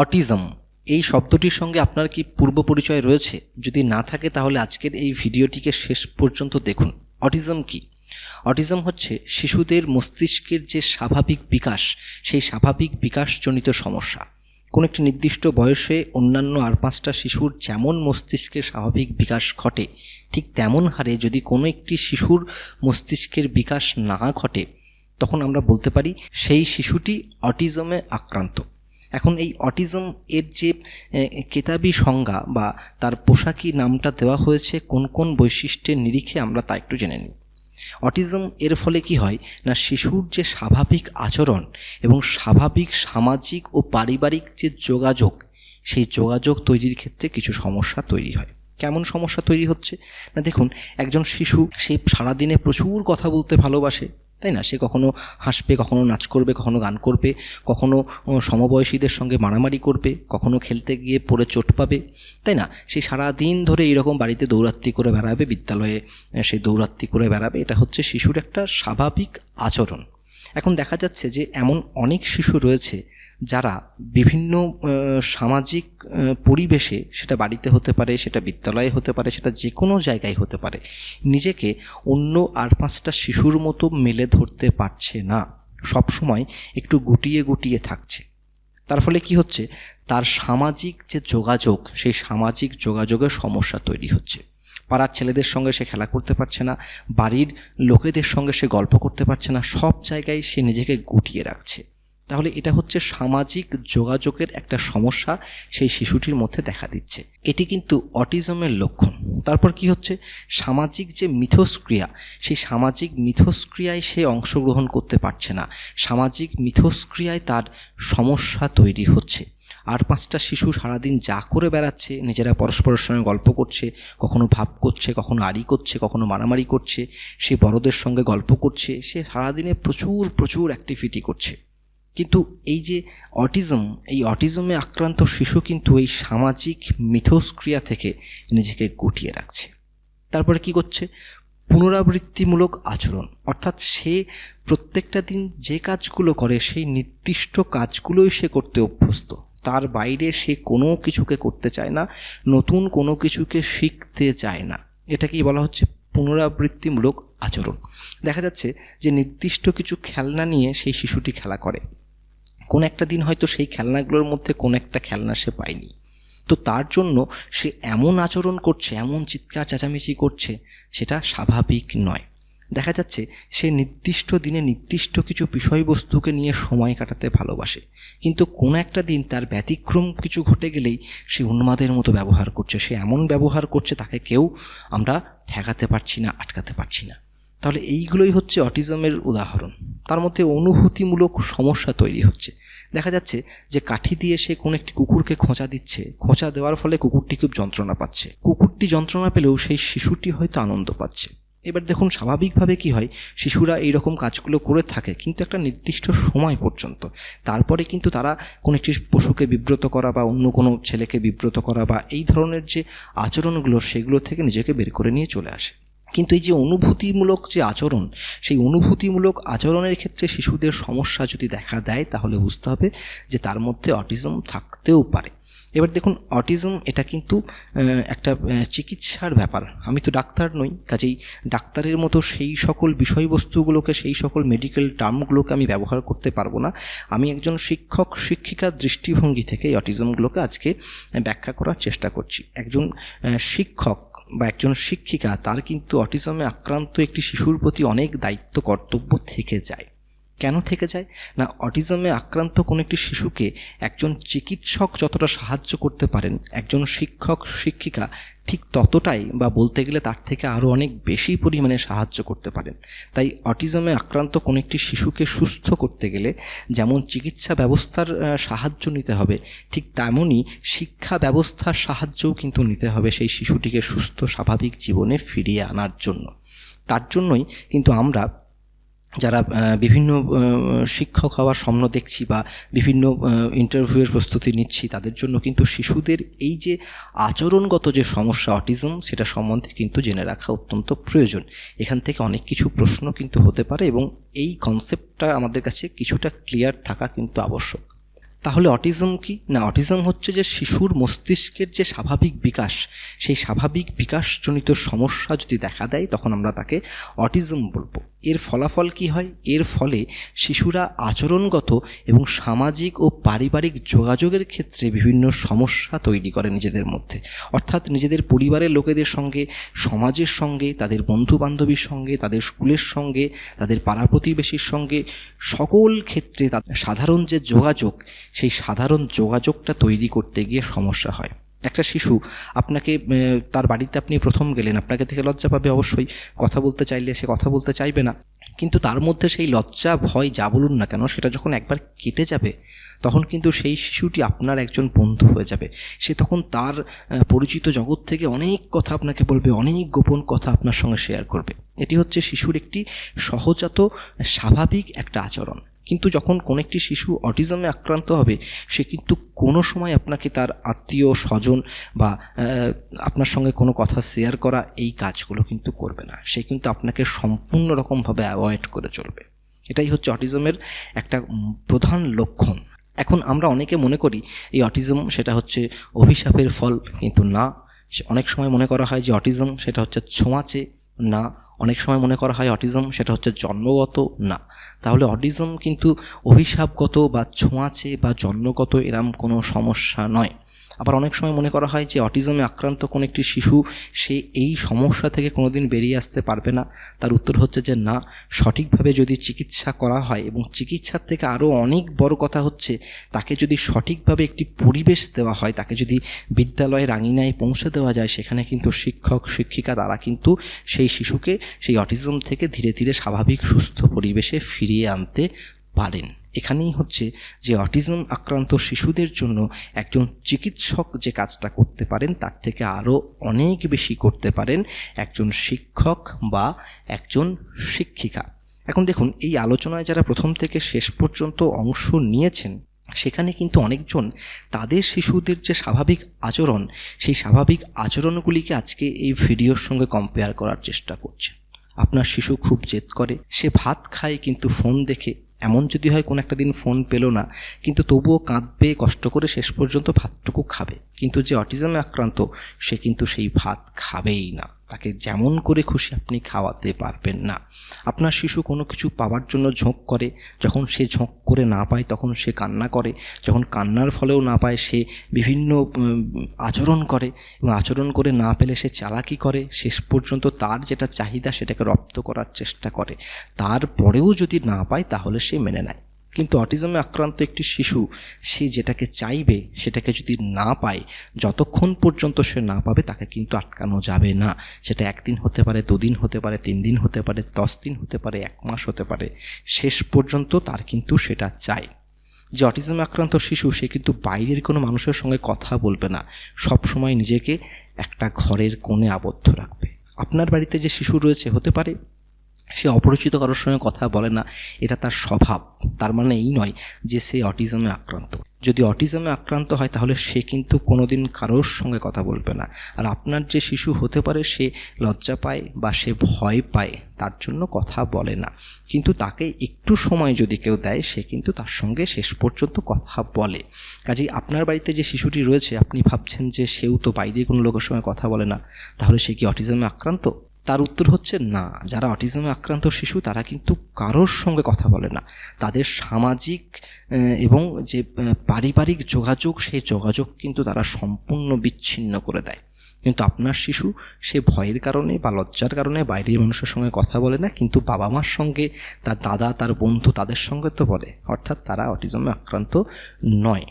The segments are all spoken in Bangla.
অটিজম। এই শব্দটির সঙ্গে আপনার কি পূর্ব পরিচয় রয়েছে? যদি না থাকে, তাহলে আজকের এই ভিডিওটিকে শেষ পর্যন্ত দেখুন। অটিজম কি? অটিজম হচ্ছে শিশুদের মস্তিষ্কের যে স্বাভাবিক বিকাশ, সেই স্বাভাবিক বিকাশজনিত সমস্যা। কোনো একটি নির্দিষ্ট বয়সে অন্যান্য আর পাঁচটা শিশুর যেমন মস্তিষ্কের স্বাভাবিক বিকাশ ঘটে, ঠিক তেমন হারে যদি কোনো একটি শিশুর মস্তিষ্কের বিকাশ না ঘটে, তখন আমরা বলতে পারি সেই শিশুটি অটিজমে আক্রান্ত। এখন এই অটিজম এর যে কেতাবি সংজ্ঞা বা তার পোশাকি নামটা দেওয়া হয়েছে কোন কোন বৈশিষ্ট্যের নিরিখে আমরা তা একটু জেনে নিই। অটিজম এর ফলে কি হয় না, শিশুর যে স্বাভাবিক আচরণ এবং স্বাভাবিক সামাজিক ও পারিবারিক যে যোগাযোগ, সেই যোগাযোগ তৈরির ক্ষেত্রে কিছু সমস্যা তৈরি হয়। কেমন সমস্যা তৈরি হচ্ছে? না দেখুন, একজন শিশু সে সারাদিনে প্রচুর কথা বলতে ভালোবাসে তাই না? সে কখনো হাসবে, কখনো নাচ করবে, কখনো গান করবে, কখনো সমবয়সীদের সঙ্গে মারামারি করবে, কখনো খেলতে গিয়ে পড়ে চোট পাবে, তাই না? সে সারাদিন ধরে এইরকম বাড়িতে দৌরাত্রি করে বেড়াবে, বিদ্যালয়ে সে দৌরাত্রি করে বেড়াবে। এটা হচ্ছে শিশুর একটা স্বাভাবিক আচরণ। এখন দেখা যাচ্ছে যে এমন অনেক শিশু রয়েছে যারা বিভিন্ন সামাজিক পরিবেশে সেটা বাড়িতে হতে পারে, সেটা বিদ্যালয়ে হতে পারে, সেটা যে কোনো জায়গায় হতে পারে, নিজেকে অন্য আর পাঁচটা শিশুর মতো মেলে ধরতে পারছে না। সব সময় একটু গুটিয়ে গুটিয়ে থাকছে। তার ফলে কি হচ্ছে? তার সামাজিক যে যোগাযোগ, সেই সামাজিক যোগাযোগের সমস্যা তৈরি হচ্ছে। পাড়ার ছেলেদের সঙ্গে সে খেলা করতে পারছে না, বাড়ির লোকেদের সঙ্গে সে গল্প করতে পারছে না, সব জায়গায় সে নিজেকে গুটিয়ে রাখছে। তাহলে এটা হচ্ছে সামাজিক যোগাযোগের একটা সমস্যা সেই শিশুটির মধ্যে দেখা দিচ্ছে। এটি কিন্তু অটিজমের লক্ষণ। তারপর কি হচ্ছে? সামাজিক যে মিথস্ক্রিয়া, সেই সামাজিক মিথস্ক্রিয়ায় সে অংশগ্রহণ করতে পারছে না। সামাজিক মিথস্ক্রিয়ায় তার সমস্যা তৈরি হচ্ছে। আর পাঁচটা শিশু সারাদিন যা করে বেড়াচ্ছে, নিজেরা পরস্পরের সঙ্গে গল্প করছে, কখনো ভাব করছে, কখনো আড়ি করছে, কখনো মারামারি করছে, সে বড়দের সঙ্গে গল্প করছে, সে সারাদিনে প্রচুর প্রচুর অ্যাক্টিভিটি করছে। কিন্তু এই যে অটিজম, এই অটিজমে আক্রান্ত শিশু কিন্তু এই সামাজিক মিথস্ক্রিয়া থেকে নিজেকে গুটিয়ে রাখছে। তারপরে কি করছে? পুনরাবৃত্তিমূলক আচরণ। অর্থাৎ সে প্রত্যেকটা দিন যে কাজগুলো করে, সেই নির্দিষ্ট কাজগুলোই সে করতে অভ্যস্ত। তার বাইরে সে কোনো কিছুকে করতে চায় না, নতুন কোনো কিছুকে শিখতে চায় না। এটাকেই বলা হচ্ছে পুনরাবৃত্তিমূলক আচরণ। দেখা যাচ্ছে যে নির্দিষ্ট কিছু খেলনা নিয়ে সেই শিশুটি খেলা করে। কোন একটা দিন হয়তো সেই খেলনাগুলোর মধ্যে কোন একটা খেলনা সে পায়নি। তো তার জন্য সে এমন আচরণ করছে, এমন চিৎকার চেঁচামেচি করছে, সেটা স্বাভাবিক নয়। দেখা যাচ্ছে সে নির্দিষ্ট দিনে নির্দিষ্ট কিছু বিষয়বস্তুকে নিয়ে সময় কাটাতে ভালোবাসে। কিন্তু কোনো একটা দিন তার ব্যতিক্রম কিছু ঘটে গেলেই সে উন্মাদের মতো ব্যবহার করছে, সে এমন ব্যবহার করছে তাকে কেউ আমরা ঠেকাতে পারছি না, আটকাতে পারছি না। তাহলে এইগুলোই হচ্ছে অটিজমের উদাহরণ। তার মধ্যে অনুভূতিমূলক সমস্যা তৈরি হচ্ছে। দেখা যাচ্ছে যে কাঠি দিয়ে সে কোনো একটি কুকুরকে খোঁচা দিচ্ছে। খোঁচা দেওয়ার ফলে কুকুরটি খুব যন্ত্রণা পাচ্ছে। কুকুরটি যন্ত্রণা পেলেও সেই শিশুটি হয়তো আনন্দ পাচ্ছে। এবার দেখুন স্বাভাবিকভাবে কি হয়, শিশুরা এই রকম কাজগুলো করে থাকে কিন্তু একটা নির্দিষ্ট সময় পর্যন্ত। তারপরে কিন্তু তারা কোনো একটি পশুকে বিব্রত করা বা অন্য কোনো ছেলেকে বিব্রত করা বা এই ধরনের যে আচরণগুলো, সেগুলো থেকে নিজেকে বের করে নিয়ে চলে আসে। কিন্তু এই যে অনুভূতিমূলক যে আচরণ, সেই অনুভূতিমূলক আচরণের ক্ষেত্রে শিশুদের সমস্যা যদি দেখা দেয়, তাহলে বুঝতে হবে যে তার মধ্যে অটিজম থাকতেও পারে। এবার দেখুন, অটিজম এটা কিন্তু একটা চিকিৎসার ব্যাপার। আমি তো ডাক্তার নই, কাজেই ডাক্তারের মতো সেই সকল বিষয়বস্তুগুলোকে, সেই সকল মেডিকেল টার্মগুলোকে আমি ব্যবহার করতে পারব না। আমি একজন শিক্ষক, শিক্ষিকার দৃষ্টিভঙ্গি থেকে এই অটিজমগুলোকে আজকে ব্যাখ্যা করার চেষ্টা করছি। একজন শিক্ষক বা একজন শিক্ষিকা, তার কিন্তু অটিজমে আক্রান্ত একটি শিশুর প্রতি অনেক দায়িত্ব, কর্তব্য থেকে যায়। কেন থেকে যায়? না, অটিজমে আক্রান্ত কোনো একটি শিশুকে একজন চিকিৎসক যতটা সাহায্য করতে পারেন, একজন শিক্ষক, শিক্ষিকা, ঠিক ততটাই বা বলতে গেলে তার থেকে আরও অনেক বেশি পরিমাণে সাহায্য করতে পারেন। তাই অটিজমে আক্রান্ত কোনো একটি শিশুকে সুস্থ করতে গেলে যেমন চিকিৎসা ব্যবস্থার সাহায্য নিতে হবে, ঠিক তেমনই শিক্ষা ব্যবস্থার সাহায্যও কিন্তু নিতে হবে সেই শিশুটিকে সুস্থ, স্বাভাবিক জীবনে ফিরিয়ে আনার জন্য। তার জন্যই কিন্তু আমরা যারা বিভিন্ন শিক্ষক হওয়ার স্বপ্ন দেখছি বা বিভিন্ন ইন্টারভিউয়ের প্রস্তুতি নিচ্ছি, তাদের জন্য কিন্তু শিশুদের এই যে আচরণগত যে সমস্যা অটিজম সেটা সম্বন্ধে কিন্তু জেনে রাখা অত্যন্ত প্রয়োজন। এখান থেকে অনেক কিছু প্রশ্ন কিন্তু হতে পারে এবং এই কনসেপ্টটা আমাদের কাছে কিছুটা ক্লিয়ার থাকা কিন্তু আবশ্যক। তাহলে অটিজম কি? না অটিজম হচ্ছে যে শিশুর মস্তিষ্কের যে স্বাভাবিক বিকাশ, সেই স্বাভাবিক বিকাশজনিত সমস্যা যদি দেখা দেয়, তখন আমরা তাকে অটিজম বলব। এর ফলাফল কি হয়? এর ফলে শিশুরা আচরণগত এবং সামাজিক ও পারিবারিক যোগাযোগের ক্ষেত্রে বিভিন্ন সমস্যা তৈরি করে নিজেদের মধ্যে। অর্থাৎ নিজেদের পরিবারের লোকেদের সঙ্গে, সমাজের সঙ্গে, তাদের বন্ধু বান্ধবীর সঙ্গে, তাদের স্কুলের সঙ্গে, তাদের পাড়া প্রতিবেশীর সঙ্গে সকল ক্ষেত্রে সাধারণ যে যোগাযোগ, সেই সাধারণ যোগাযোগটা তৈরি করতে গিয়ে সমস্যা হয়। একটা শিশু, আপনাকে তার বাড়িতে আপনি প্রথম গেলেন, আপনাকে থেকে লজ্জা পাবে অবশ্যই। কথা বলতে চাইলে সে কথা বলতে চাইবে না। কিন্তু তার মধ্যে সেই লজ্জা, ভয় যা বলুন না কেন, সেটা যখন একবার কেটে যাবে, তখন কিন্তু সেই শিশুটি আপনার একজন বন্ধু হয়ে যাবে। সে তখন তার পরিচিত জগৎ থেকে অনেক কথা আপনাকে বলবে, অনেক গোপন কথা আপনার সঙ্গে শেয়ার করবে। এটি হচ্ছে শিশুর একটি সহজাত, স্বাভাবিক একটা আচরণ। কিন্তু যখন কোনো একটি শিশু অটিজমে আক্রান্ত হবে, সে কিন্তু কোনো সময় আপনাকে তার আত্মীয়, স্বজন বা আপনার সঙ্গে কোনো কথা শেয়ার করা এই কাজগুলো কিন্তু করবে না। সে কিন্তু আপনাকে সম্পূর্ণ রকমভাবে অ্যাভয়েড করে চলবে। এটাই হচ্ছে অটিজমের একটা প্রধান লক্ষণ। এখন আমরা অনেকে মনে করি এই অটিজম সেটা হচ্ছে অভিশাপের ফল, কিন্তু না। অনেক সময় মনে করা হয় যে অটিজম সেটা হচ্ছে ছোঁয়াচে, না। অনেক সময় মনে করা হয় অটিজম সেটা হচ্ছে জন্মগত না। তাহলে অটিজম কিন্তু অভিশাপগত বা ছোঁয়াচে বা জন্মগত এরম কোনো সমস্যা নয়। আবার অনেক সময় মনে করা হয় যে অটিজমে আক্রান্ত কোনো একটি শিশু, সে এই সমস্যা থেকে কোনোদিন বেরিয়ে আসতে পারবে না। তার উত্তর হচ্ছে যে না, সঠিকভাবে যদি চিকিৎসা করা হয় এবং চিকিৎসার থেকে আরও অনেক বড় কথা হচ্ছে, তাকে যদি সঠিকভাবে একটি পরিবেশ দেওয়া হয়, তাকে যদি বিদ্যালয়ের আঙিনায় পৌঁছে দেওয়া যায়, সেখানে কিন্তু শিক্ষক, শিক্ষিকা তারা কিন্তু সেই শিশুকে সেই অটিজম থেকে ধীরে ধীরে স্বাভাবিক, সুস্থ পরিবেশে ফিরিয়ে আনতে পারেন। এখানেই হচ্ছে যে অটিজম আক্রান্ত শিশুদের জন্য একজন চিকিৎসক যে কাজটা করতে পারেন, তার থেকে আরও অনেক বেশি করতে পারেন একজন শিক্ষক বা একজন শিক্ষিকা। এখন দেখুন, এই আলোচনায় যারা প্রথম থেকে শেষ পর্যন্ত অংশ নিয়েছেন, সেখানে কিন্তু অনেকজন তাদের শিশুদের যে স্বাভাবিক আচরণ, সেই স্বাভাবিক আচরণগুলিকে আজকে এই ভিডিওর সঙ্গে কম্পেয়ার করার চেষ্টা করছে। আপনার শিশু খুব জেদ করে, সে ভাত খায় কিন্তু ফোন দেখে এমন যদি হয় কোনো একটা দিন ফোন পেল না, কিন্তু তবুও কাঁদবে, কষ্ট করে শেষ পর্যন্ত ভাতটুকু খাবে। কিন্তু যে অটিজমে আক্রান্ত, সে কিন্তু সেই ভাত খাবেই না। তাকে যেমন করে খুশি আপনি খাওয়াতে পারবেন না। আপনার শিশু কোনো কিছু পাওয়ার জন্য ঝোঁক করে, যখন সে ঝোঁক করে না পায়, তখন সে কান্না করে। যখন কান্নার ফলেও না পায়, সে বিভিন্ন আচরণ করে এবং আচরণ করে না পেলে সে চালাকি করে। শেষ পর্যন্ত তার যেটা চাহিদা, সেটাকে রপ্ত করার চেষ্টা করে। তারপরেও যদি না পায়, তাহলে সে মেনে নেয়। কিন্তু অটিজমে আক্রান্ত একটি শিশু, সে যেটাকে চাইবে, সেটাকে যদি না পায়, যতক্ষণ পর্যন্ত সে না পাবে, তাকে কিন্তু আটকানো যাবে না। সেটা একদিন হতে পারে, দুদিন হতে পারে, তিন দিন হতে পারে, দশ দিন হতে পারে, এক মাস হতে পারে। শেষ পর্যন্ত তার কিন্তু সেটা চাই। যে অটিজমে আক্রান্ত শিশু, সে কিন্তু বাইরের কোনো মানুষের সঙ্গে কথা বলবে না। সব সময় নিজেকে একটা ঘরের কোণে আবদ্ধ রাখবে। আপনার বাড়িতে যে শিশু রয়েছে, হতে পারে সে অপরিচিত কারোর সঙ্গে কথা বলে না, এটা তার স্বভাব। তার মানে এই নয় যে সে অটিজমে আক্রান্ত। যদি অটিজমে আক্রান্ত হয়, তাহলে সে কিন্তু কোনোদিন কারোর সঙ্গে কথা বলবে না। আর আপনার যে শিশু হতে পারে, সে লজ্জা পায় বা সে ভয় পায়, তার জন্য কথা বলে না। কিন্তু তাকে একটু সময় যদি কেউ দেয়, সে কিন্তু তার সঙ্গে শেষ পর্যন্ত কথা বলে। কাজেই আপনার বাড়িতে যে শিশুটি রয়েছে, আপনি ভাবছেন যে সেও তো বাইরে কোনো লোকের সঙ্গে কথা বলে না, তাহলে সে কি অটিজমে আক্রান্ত? তার উত্তর হচ্ছে না। যারা অটিজমে আক্রান্ত শিশু, তারা কিন্তু কারোর সঙ্গে কথা বলে না। তাদের সামাজিক এবং যে পারিবারিক যোগাযোগ, সেই যোগাযোগ কিন্তু তারা সম্পূর্ণ বিচ্ছিন্ন করে দেয়। কিন্তু আপনার শিশু, সে ভয়ের কারণে বা লজ্জার কারণে বাইরের মানুষের সঙ্গে কথা বলে না, কিন্তু বাবা মার সঙ্গে, তার দাদা, তার বন্ধু তাদের সঙ্গে তো বলে। অর্থাৎ তারা অটিজমে আক্রান্ত নয়।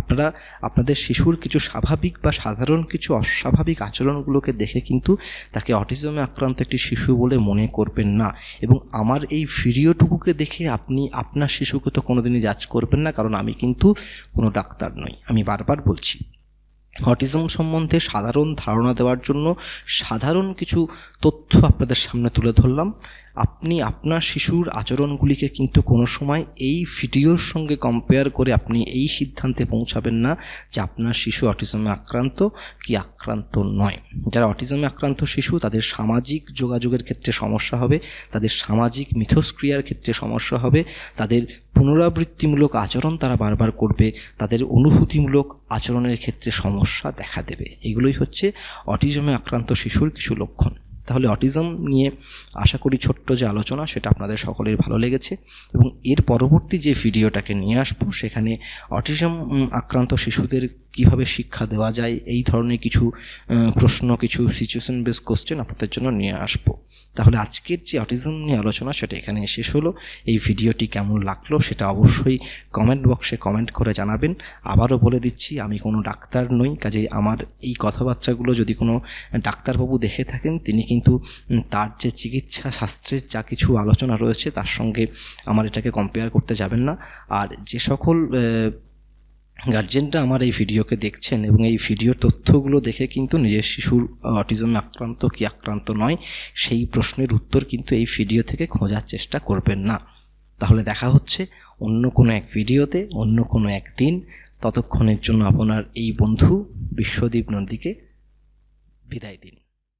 আপনারা আপনাদের শিশুর কিছু স্বাভাবিক বা সাধারণ কিছু অস্বাভাবিক আচরণগুলোকে দেখে কিন্তু তাকে অটিজমে আক্রান্ত একটি শিশু বলে মনে করবেন না। এবং আমার এই ভিডিওটুকুকে দেখে আপনি, আপনার শিশুকে তো কোনোদিনই জাজ করবেন না, কারণ আমি কিন্তু কোনো ডাক্তার নই। আমি বারবার বলছি, অটিজম সম্বন্ধে সাধারণ ধারণা দেওয়ার জন্য সাধারণ কিছু তথ্য আপনাদের সামনে তুলে ধরলাম। আপনি আপনার শিশুর আচরণগুলিকে কিন্তু কোনো সময় এই ভিডিওর সঙ্গে কম্পেয়ার করে আপনি এই সিদ্ধান্তে পৌঁছাবেন না যে আপনার শিশু অটিজমে আক্রান্ত কি আক্রান্ত নয়। যারা অটিজমে আক্রান্ত শিশু, তাদের সামাজিক যোগাযোগের ক্ষেত্রে সমস্যা হবে, তাদের সামাজিক মিথস্ক্রিয়ার ক্ষেত্রে সমস্যা হবে, তাদের পুনরাবৃত্তিমূলক আচরণ তারা বারবার করবে, তাদের অনুভূতিমূলক আচরণের ক্ষেত্রে সমস্যা দেখা দেবে। এগুলোই হচ্ছে অটিজমে আক্রান্ত শিশুর কিছু লক্ষণ। তাহলে অটিজম নিয়ে আশা করি ছোট্ট যে আলোচনা, সেটা আপনাদের সকলের ভালো লেগেছে। এবং এর পরবর্তী যে ভিডিওটাকে নিয়ে আসব, সেখানে অটিজম আক্রান্ত শিশুদের কীভাবে শিক্ষা দেওয়া যায়, এই ধরনের কিছু প্রশ্ন, কিছু সিচুয়েশন বেস কোশ্চেন আপনাদের জন্য নিয়ে আসব। তাহলে আজকের যে অটিজম নিয়ে আলোচনা, সেটা এখানে শেষ হলো। এই ভিডিওটি কেমন লাগল সেটা অবশ্যই কমেন্ট বক্সে কমেন্ট করে জানাবেন। আবারও বলে দিচ্ছি, আমি কোনো ডাক্তার নই কাজেই আমার এই কথাবার্তাগুলো যদি কোনো ডাক্তারবাবু দেখে থাকেন, তিনি কিন্তু তার যে চিকিৎসা শাস্ত্রের যা কিছু আলোচনা রয়েছে, তার সঙ্গে আমার এটাকে কম্পেয়ার করতে যাবেন না। আর যে সকল গার্জেনরা আমার এই ভিডিওকে দেখছেন এবং এই ভিডিওর তথ্যগুলো দেখে কিন্তু নিজের শিশুর অটিজম আক্রান্ত কি আক্রান্ত নয়, সেই প্রশ্নের উত্তর কিন্তু এই ভিডিও থেকে খোঁজার চেষ্টা করবেন না। তাহলে দেখা হচ্ছে অন্য কোনো এক ভিডিওতে, অন্য কোনো এক দিন। ততক্ষণের জন্য আপনার এই বন্ধু বিশ্বদীপ নন্দীকে বিদায় দিন।